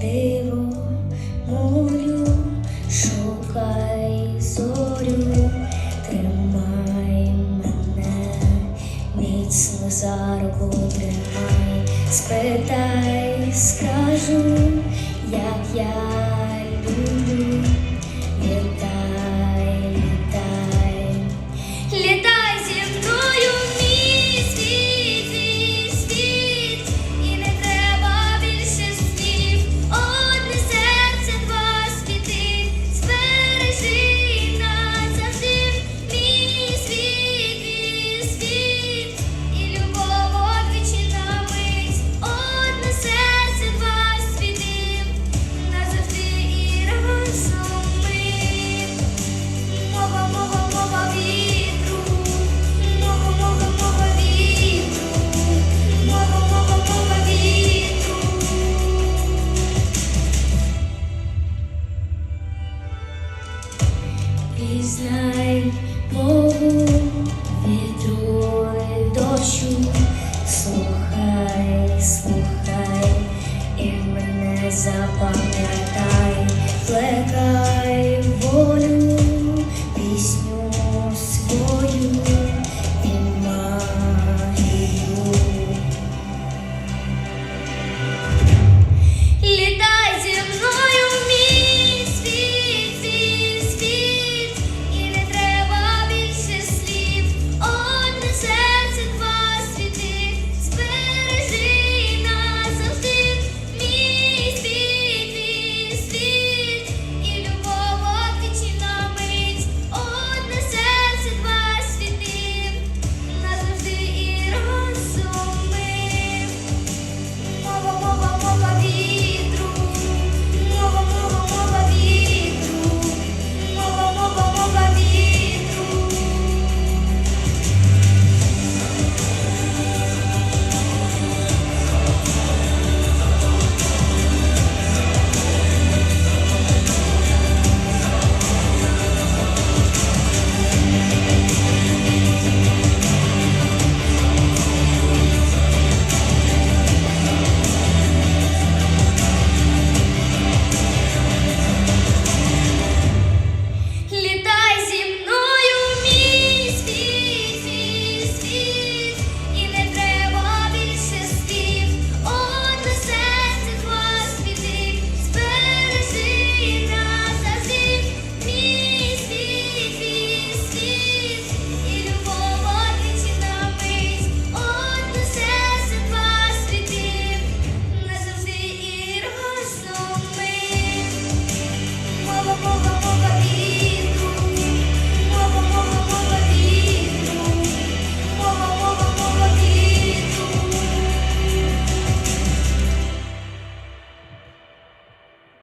диво молю, шукай зорю, тримай мене, міцно за руку тримай, спитай, скажу, як я люблю, Пізнай Богу вітру і дощу, слухай, слухай, і мене запам'ятай, плекай.